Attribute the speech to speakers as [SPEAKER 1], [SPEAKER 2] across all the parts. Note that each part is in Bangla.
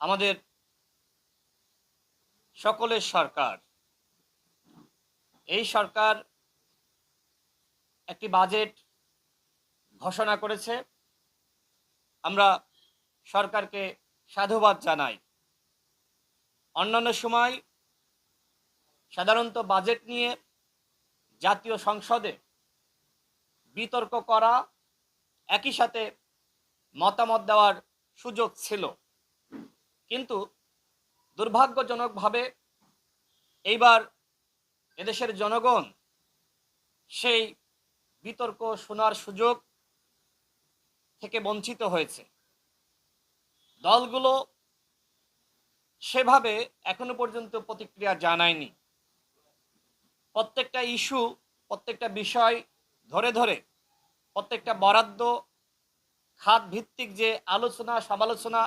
[SPEAKER 1] আমাদের সকলের সরকার। এই সরকার একটি বাজেট ঘোষণা করেছে। আমরা সরকারকে সাধুবাদ জানাই। অন্যান্য সময় সাধারণত বাজেট নিয়ে জাতীয় সংসদে বিতর্ক করা একই সাথে মতামত দেওয়ার সুযোগ ছিল। কিন্তু দুর্ভাগ্যজনকভাবে এইবার এদেশের জনগণ সেই বিতর্ক শোনার সুযোগ থেকে বঞ্চিত হয়েছে। দলগুলো সেভাবে এখনও পর্যন্ত প্রতিক্রিয়া জানায়নি। প্রত্যেকটা ইস্যু, প্রত্যেকটা বিষয় ধরে ধরে, প্রত্যেকটা বরাদ্দ খাত ভিত্তিক যে আলোচনা, সমালোচনা,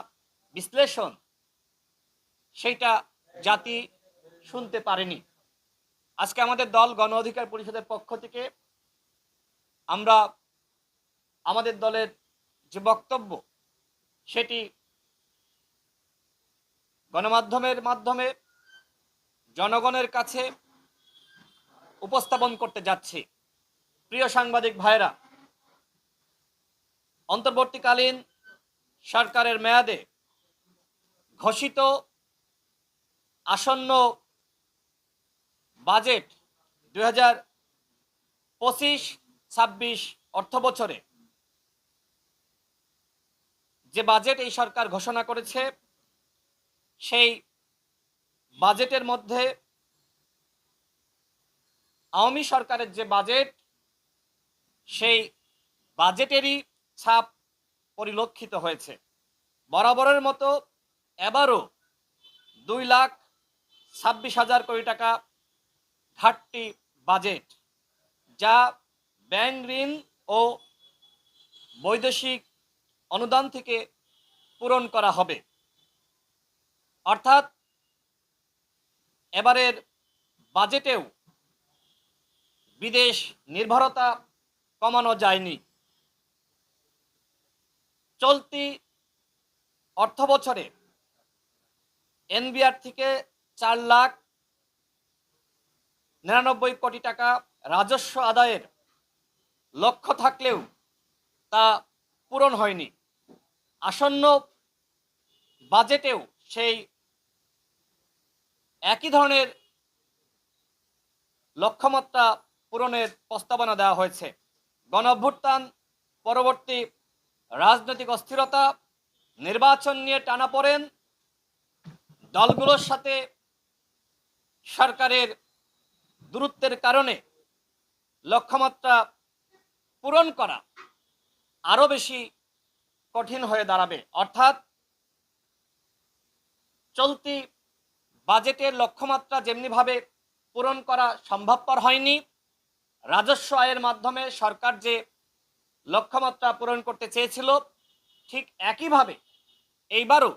[SPEAKER 1] বিশ্লেষণ সেইটা জাতি শুনতে পারেনি। আজকে আমাদের দল গণ অধিকার পরিষদের পক্ষ থেকে আমরা আমাদের দলের যে বক্তব্য, সেটি গণমাধ্যমের মাধ্যমে জনগণের কাছে উপস্থাপন করতে যাচ্ছি। প্রিয় সাংবাদিক ভাইরা অন্তর্বর্তীকালীন সরকারের মেয়াদে ঘোষিত আসন্ন বাজেট দুই হাজার পঁচিশ, ছাব্বিশ অর্থ বছরে যে বাজেট এই সরকার ঘোষণা করেছে, সেই বাজেটের মধ্যে আওয়ামী সরকারের যে বাজেট, সেই বাজেটেরই ছাপ পরিলক্ষিত হয়েছে। বরাবরের মতো এবারও দুই লাখ ছাব্বিশ হাজার কোটি টাকা ঘাটতি বাজেট যা ব্যাংক ঋণ ও বৈদেশিক অনুদান থেকে পূরণ করা হবে। অর্থাৎ, এবারের বাজেটেও বিদেশ নির্ভরতা কমানো যায়নি। চলতি অর্থ বছরে এনবিআর থেকে চার লাখ নিরানব্বই কোটি টাকা রাজস্ব আদায়ের লক্ষ্য থাকলেও তা পূরণ হয়নি। আসন্ন বাজেটেও সেই একই ধরনের লক্ষ্যমাত্রা পূরণের প্রস্তাবনা দেওয়া হয়েছে। গণ অভ্যুত্থান, পরবর্তী রাজনৈতিক অস্থিরতা, নির্বাচন নিয়ে টানাপড়েন দলগুলোর সাথে সরকারের দূরত্বের কারণে লক্ষ্যমাত্রা পূরণ করা আরও বেশি কঠিন হয়ে দাঁড়াবে। অর্থাৎ চলতি বাজেটের লক্ষ্যমাত্রা যেমনিভাবে পূরণ করা সম্ভবপর হয়নি, রাজস্ব আয়ের মাধ্যমে সরকার যে লক্ষ্যমাত্রা পূরণ করতে চেয়েছিল, ঠিক একইভাবে এইবারও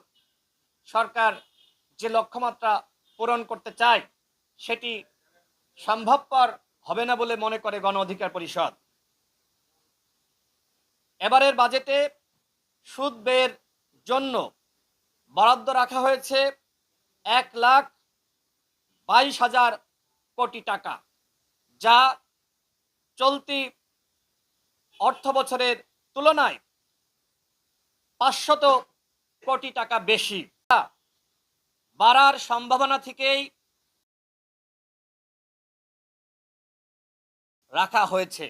[SPEAKER 1] সরকার যে লক্ষ্যমাত্রা পূরণ করতে চায় সেটি সম্ভবপর হবে না বলে মনে করে গণ অধিকার পরিষদ। এবারের বাজেটে সুদ ব্যয়ের জন্য বরাদ্দ রাখা হয়েছে এক লাখ বাইশ হাজার কোটি টাকা, যা চলতি অর্থ বছরের তুলনায় পাঁচশত কোটি টাকা বেশি। বাড়ার সম্ভাবনা থেকেই রাখা হয়েছে।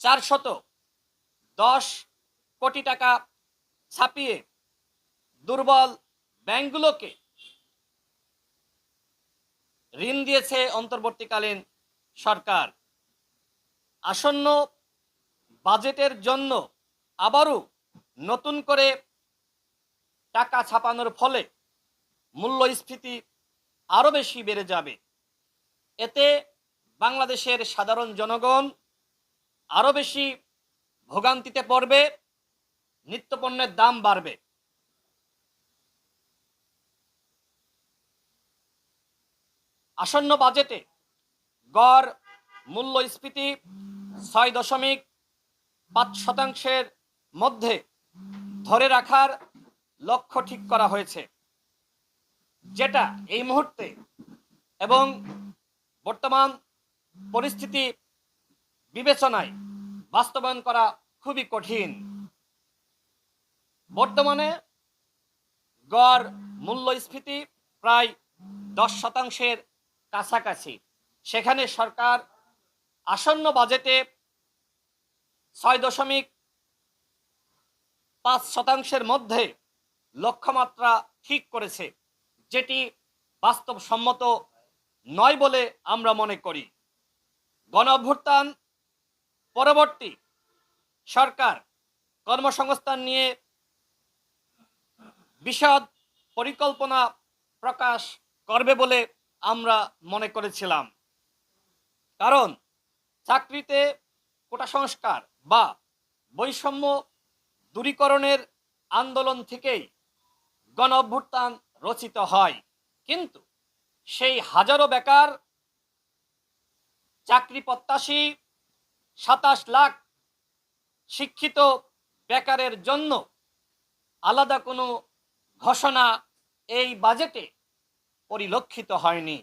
[SPEAKER 1] চারশত দশ কোটি টাকা ছাপিয়ে দুর্বল ব্যাংকগুলোকে ঋণ দিয়েছে অন্তর্বর্তীকালীন সরকার। আসন্ন বাজেটের জন্য আবারও নতুন করে টাকা ছাপানোর ফলে মূল্যস্ফীতি আরও বেশি বেড়ে যাবে। এতে বাংলাদেশের সাধারণ জনগণ আরও বেশি ভোগান্তিতে পড়বে, নিত্যপণ্যের দাম বাড়বে। আসন্ন বাজেটে গড় মূল্যস্ফীতি ছয় দশমিক পাঁচ শতাংশের মধ্যে ধরে রাখার লক্ষ্য ঠিক করা হয়েছে। যেটা এই মুহূর্তে এবং বর্তমান পরিস্থিতি বিবেচনায় বাস্তবায়ন করা খুবই কঠিন। বর্তমানে গড় মূল্যস্ফীতি প্রায় দশ শতাংশের কাছাকাছি। সেখানে সরকার আসন্ন বাজেটে ছয় দশমিক পাঁচ শতাংশের মধ্যে লক্ষ্যমাত্রা ঠিক করেছে। যেটি বাস্তবসম্মত নয় বলে আমরা মনে করি। গণ অভ্যুত্থান পরবর্তী সরকার কর্মসংস্থান নিয়ে বিশদ পরিকল্পনা প্রকাশ করবে বলে আমরা মনে করেছিলাম। কারণ চাকরিতে কোটা সংস্কার বা বৈষম্য দূরীকরণের আন্দোলন থেকেই গণ অভ্যুত্থান রচিত হয়। কিন্তু সেই হাজারো বেকার চাকরি প্রত্যাশী সাতাশ লাখ শিক্ষিত বেকারের জন্য আলাদা কোনো ঘোষণা এই বাজেটে পরিলক্ষিত হয়নি।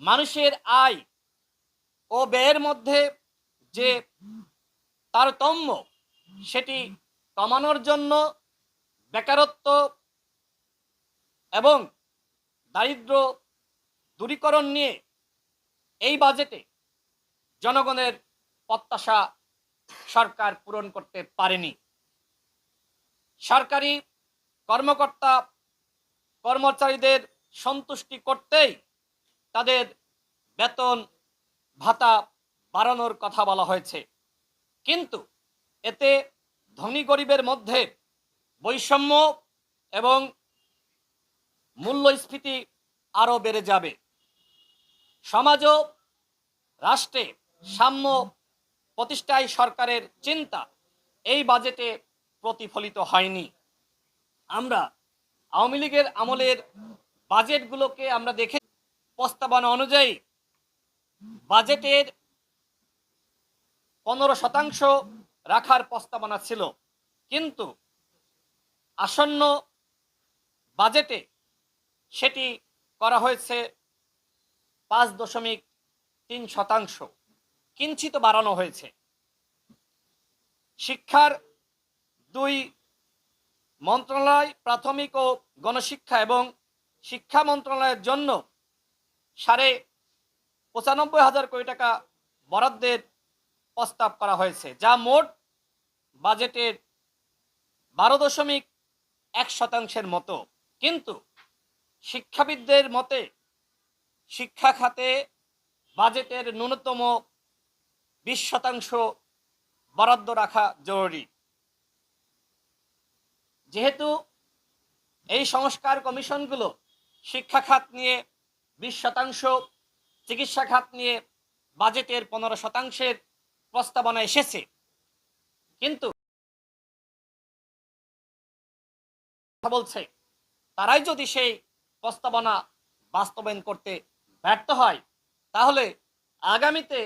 [SPEAKER 1] মানুষের আয় ও ব্যয়ের মধ্যে যে তারতম্য, সেটি কমানোর জন্য বেকারত্ব এবং দারিদ্র দূরীকরণ নিয়ে এই বাজেটে জনগণের প্রত্যাশা সরকার পূরণ করতে পারেনি। সরকারি কর্মকর্তা কর্মচারীদের সন্তুষ্টি করতেই তাদের বেতন, ভাতা বাড়ানোর কথা বলা হয়েছে। কিন্তু এতে ধনী গরিবের মধ্যে বৈষম্য এবং মূল্যস্ফীতি আরও বেড়ে যাবে। সমাজ রাষ্ট্রে সাম্য প্রতিষ্ঠায় সরকারের চিন্তা এই বাজেটে প্রতিফলিত হয়নি। আমরা আওয়ামী লীগের আমলের বাজেটগুলোকে আমরা দেখে প্রস্তাবনা অনুযায়ী বাজেটের পনেরো শতাংশ রাখার প্রস্তাবনা ছিল। কিন্তু আসন্ন বাজেটে সেটি করা হয়েছে পাঁচ দশমিক তিন শতাংশ। কিঞ্চিত বাড়ানো হয়েছে। শিক্ষার দুই মন্ত্রণালয় প্রাথমিক ও গণশিক্ষা এবং শিক্ষা মন্ত্রণালয়ের জন্য সাড়ে পঁচানব্বই হাজার কোটি টাকা বরাদ্দের প্রস্তাব করা হয়েছে, যা মোট বাজেটের বারো দশমিক এক শতাংশের মতো। কিন্তু শিক্ষাবিদদের মতে শিক্ষা খাতে বাজেটের ন্যূনতম বিশ শতাংশ বরাদ্দ রাখা জরুরি। যেহেতু এই সংস্কার কমিশনগুলো শিক্ষা খাত নিয়ে বিশ শতাংশ, চিকিৎসা খাত নিয়ে বাজেটের পনেরো শতাংশের প্রস্তাবনা এসেছে। কিন্তু বলছে। তারাই যদি সেই প্রস্তাবনা বাস্তবায়ন করতে ব্যর্থ হয়, তাহলে আগামীতে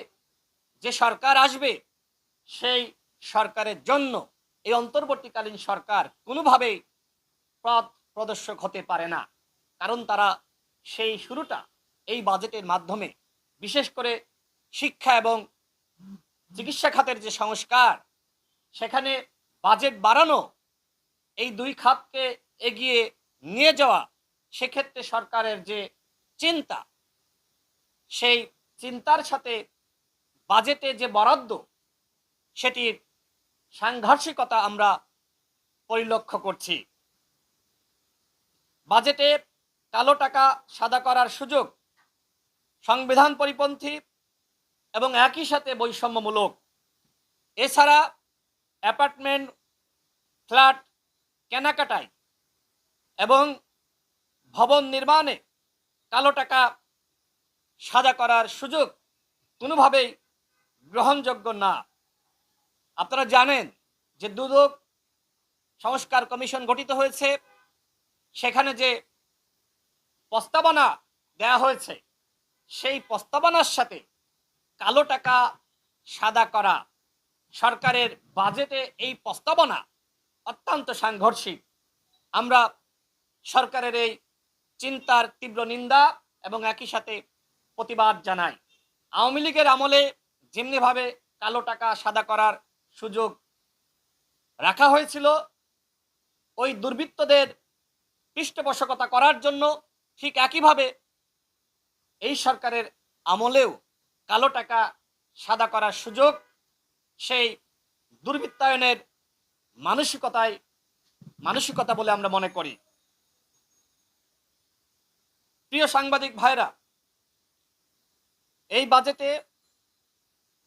[SPEAKER 1] যে সরকার আসবে, সেই সরকারের জন্য এই অন্তর্বর্তীকালীন সরকার কোনোভাবেই পথ প্রদর্শক হতে পারে না। কারণ তারা সেই শুরুটা এই বাজেটের মাধ্যমে, বিশেষ করে শিক্ষা এবং চিকিৎসা খাতের যে সংস্কার, সেখানে বাজেট বাড়ানো, এই দুই খাতকে এগিয়ে নিয়ে যাওয়া, সেক্ষেত্রে সরকারের যে চিন্তা, সেই চিন্তার সাথে বাজেটে যে বরাদ্দ, সেটির সাংঘর্ষিকতা আমরা পরিলক্ষ্য করছি। বাজেটে কালো টাকা সাদা করার সুযোগ, সংবিধান পরিপন্থী এবং একই সাথে বৈষম্যমূলক। এছাড়া অ্যাপার্টমেন্ট, ফ্ল্যাট, কেনাকাটায় এবং ভবন নির্মাণে কালো টাকা সাজা করার সুযোগ কোনোভাবেই গ্রহণযোগ্য না। আপনারা জানেন যে দুদক সংস্কার কমিশন গঠিত হয়েছে, সেখানে যে প্রস্তাবনা দেয়া হয়েছে, সেই প্রস্তাবনার সাথে কালো টাকা সাদা করা সরকারের বাজেটে এই প্রস্তাবনা অত্যন্ত সাংঘর্ষিক। আমরা সরকারের এই চিন্তার তীব্র নিন্দা এবং একই সাথে প্রতিবাদ জানায়। আওয়ামী লীগের আমলে যেমনিভাবে কালো টাকা সাদা করার সুযোগ রাখা হয়েছিল, ওই দুর্বৃত্তদের পৃষ্ঠপোষকতা করার জন্য ঠিক একইভাবে এই সরকারের আমলেও কালো টাকা সাদা করার সুযোগ, সেই দুর্বৃত্তায়নের মানসিকতায়, মানসিকতা বলে আমরা মনে করি। প্রিয় সাংবাদিক ভাইরা, এই বাজেটে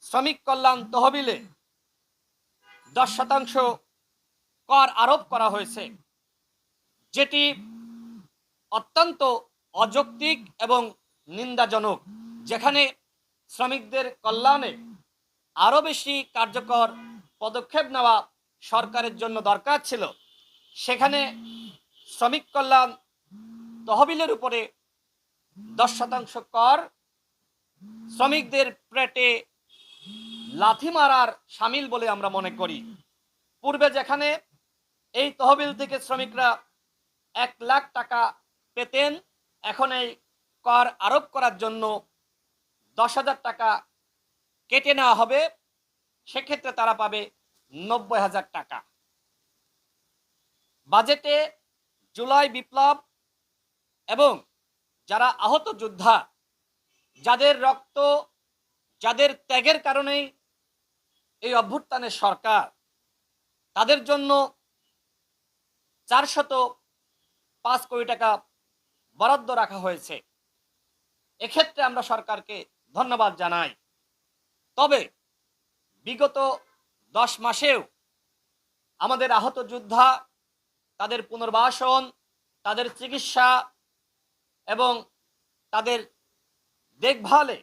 [SPEAKER 1] শ্রমিক কল্যাণ তহবিলে দশ শতাংশ কর আরোপ করা হয়েছে, যেটি অত্যন্ত অযৌক্তিক এবং নিন্দাজনক, যেখানে শ্রমিকদের কল্যাণে আরও বেশি কার্যকর পদক্ষেপ নেওয়া সরকারের জন্য দরকার ছিল। সেখানে শ্রমিক কল্যাণ তহবিলের উপরে দশ শতাংশ কর। শ্রমিকদের পেটে লাথি মারার সামিল বলে আমরা মনে করি। পূর্বে যেখানে এই তহবিল থেকে শ্রমিকরা এক লাখ টাকা পেতেন, এখন এই কর আরোপ করার জন্য দশ হাজার টাকা কেটে নেওয়া হবে। সেক্ষেত্রে তারা পাবে নব্বই হাজার টাকা। বাজেটে জুলাই বিপ্লব এবং যারা আহত যোদ্ধা, যাদের রক্ত, যাদের ত্যাগের কারণেই এই অভ্যুত্থানের সরকার, তাদের জন্য চারশত পাঁচ কোটি টাকা বরাদ্দ রাখা হয়েছে। এক্ষেত্রে আমরা সরকারকে ধন্যবাদ জানাই। তবে বিগত দশ মাসেও আমাদের আহত যোদ্ধা, তাদের পুনর্বাসন, তাদের চিকিৎসা এবং তাদের দেখভালে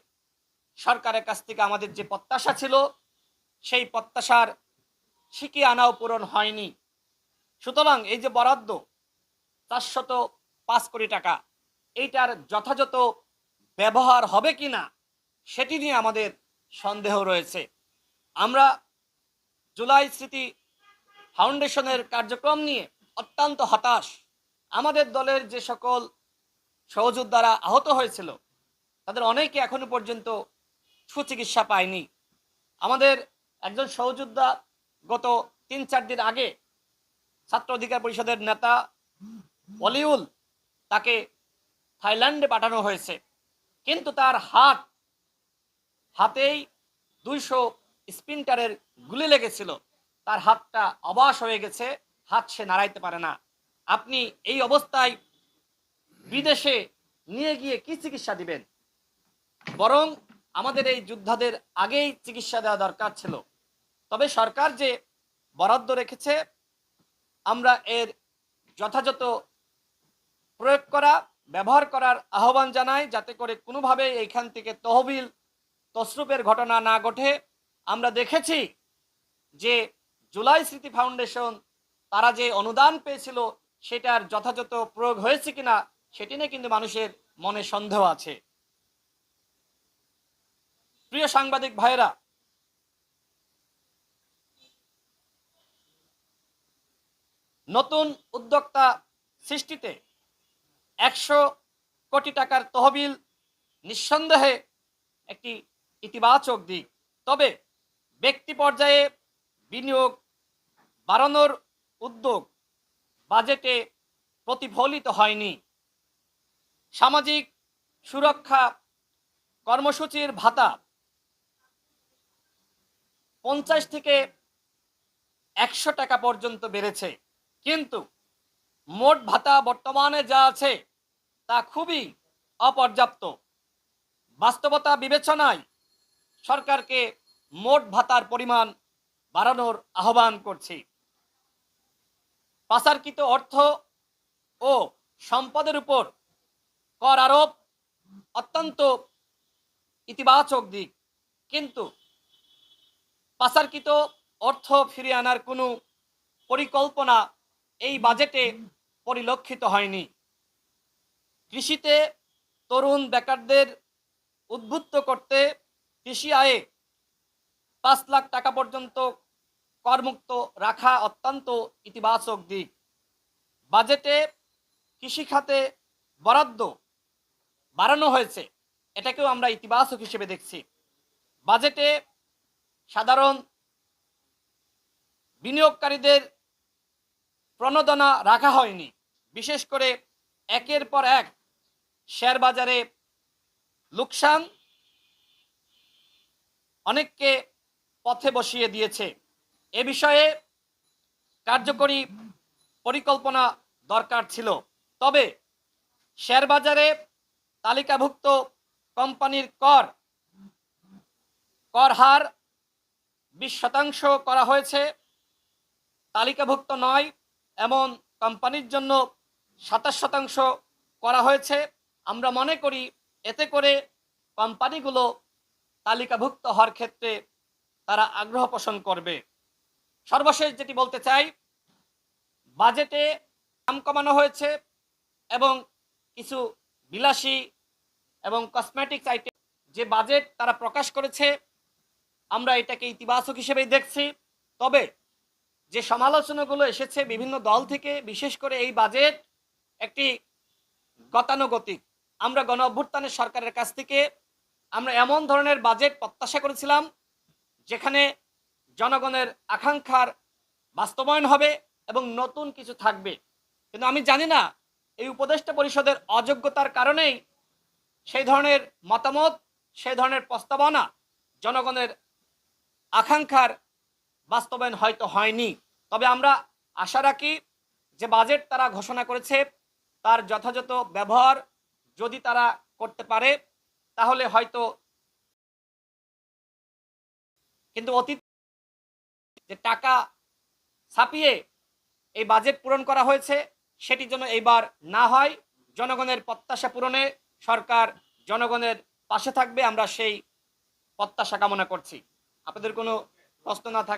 [SPEAKER 1] সরকারের কাছ থেকে আমাদের যে প্রত্যাশা ছিল, সেই প্রত্যাশার শিখিয়ে আনাও পূরণ হয়নি। সুতরাং এই যে বরাদ্দ, চারশত পাঁচ কোটি টাকা, এইটার যথাযথ ব্যবহার হবে কি না, সেটি নিয়ে আমাদের সন্দেহ রয়েছে। আমরা জুলাই স্মৃতি ফাউন্ডেশনের কার্যক্রম নিয়ে অত্যন্ত হতাশ। আমাদের দলের যে সকল সহযোদ্ধারা আহত হয়েছিল। তাদের অনেকে এখনও পর্যন্ত সুচিকিৎসা পায়নি। আমাদের একজন সহযোদ্ধা গত তিন চার দিন আগে ছাত্র অধিকার পরিষদের নেতা অলিউল তাকে থাইল্যান্ডে পাঠানো হয়েছে। কিন্তু তার হাত হাতেই দুইশো স্পিন্টারের গুলি লেগেছিল। তার হাতটা অবাস হয়ে গেছে, হাত সে নাড়াইতে পারে না। আপনি এই অবস্থায় বিদেশে নিয়ে গিয়ে কি চিকিৎসা দিবেন? বরং আমাদের এই যোদ্ধাদের আগেই চিকিৎসা দেওয়া দরকার ছিল। তবে সরকার যে বরাদ্দ রেখেছে, আমরা এর যথাযথ প্রয়োগ করা, ব্যবহার করার আহ্বান জানাই, যাতে করে কোনোভাবে এইখান থেকে তহবিল তসরুপের ঘটনা না ঘটে। আমরা দেখেছি যে জুলাই স্মৃতি ফাউন্ডেশন তারা যে অনুদান পেয়েছিল, সেটার যথাযথ প্রয়োগ হয়েছে কিনা সেটি নিয়ে কিন্তু মানুষের মনে সন্দেহ আছে। প্রিয় সাংবাদিক ভাইরা নতুন উদ্যোক্তা সৃষ্টিতে একশো কোটি টাকার তহবিল নিঃসন্দেহে একটি ইতিবাচক দিক। তবে ব্যক্তি পর্যায়ে বিনিয়োগ বাড়ানোর উদ্যোগ বাজেটে প্রতিফলিত হয়নি। সামাজিক সুরক্ষা কর্মসূচির ভাতা পঞ্চাশ থেকে একশো টাকা পর্যন্ত বেড়েছে। কিন্তু মোট ভাতা বর্তমানে যা আছে তা খুবই অপর্যাপ্ত। বাস্তবতা বিবেচনায় সরকারকে মোট ভাতার পরিমাণ বাড়ানোর আহ্বান করছি। পাচারকৃত অর্থ ও সম্পদের উপর কর আরোপ। অত্যন্ত ইতিবাচক দিক। কিন্তু পাচারকৃত অর্থ ফিরিয়ে আনার কোনো পরিকল্পনা এই বাজেটে পরিলক্ষিত হয়নি। কৃষিতে তরুণ বেকারদের উদ্বুদ্ধ করতে কৃষি আয়ে পাঁচ লাখ টাকা পর্যন্ত করমুক্ত রাখা অত্যন্ত ইতিবাচক দিক। বাজেটে কৃষি খাতে বরাদ্দ বাড়ানো হয়েছে। এটাকেও আমরা ইতিবাচক হিসেবে দেখছি। বাজেটে সাধারণ বিনিয়োগকারীদের প্রণোদনা রাখা হয়নি। বিশেষ করে একের পর এক শেয়ার বাজারে লোকসান অনেককে পথে বসিয়ে দিয়েছে। এ বিষয়ে কার্যকরী পরিকল্পনা দরকার ছিল। তবে শেয়ার বাজারে তালিকাভুক্ত কোম্পানির কর কর হার বিশ শতাংশ করা হয়েছে। তালিকাভুক্ত নয়, এমন কোম্পানির জন্য সাতাশ শতাংশ করা হয়েছে। আমরা মনে করি এতে করে কোম্পানিগুলো তালিকাভুক্ত হওয়ার ক্ষেত্রে তারা আগ্রহ পোষণ করবে। সর্বশেষ যেটি বলতে চাই, বাজেটে দাম কমানো হয়েছে এবং কিছু বিলাসী এবং কসমেটিক্স আইটেম যে বাজেট তারা প্রকাশ করেছে, আমরা এটাকে ইতিবাচক হিসেবেই দেখছি। তবে যে সমালোচনাগুলো এসেছে বিভিন্ন দল থেকে, বিশেষ করে এই বাজেট একটি গতানুগতিক। আমরা গণ অভ্যুত্থানের সরকারের কাছ থেকে আমরা এমন ধরনের বাজেট প্রত্যাশা করেছিলাম, যেখানে জনগণের আকাঙ্ক্ষার বাস্তবায়ন হবে এবং নতুন কিছু থাকবে। কিন্তু আমি জানি না, এই উপদেষ্টা পরিষদের অযোগ্যতার কারণেই সেই ধরনের মতামত, সেই ধরনের প্রস্তাবনা জনগণের আকাঙ্ক্ষার বাস্তবায়ন হয়তো হয়নি। তবে আমরা আশা রাখি যে বাজেট তারা ঘোষণা করেছে, তার যথাযথ ব্যবহার যদি তারা করতে পারে, তাহলে হয়তো কিন্তু অতীত যে টাকা ছাপিয়ে এই বাজেট পূরণ করা হয়েছে সেটি যেন এইবার না হয়। জনগণের প্রত্যাশা পূরণে সরকার জনগণের পাশে থাকবে আমরা সেই প্রত্যাশা কামনা করছি। আপনাদের কোনো প্রশ্ন না থাক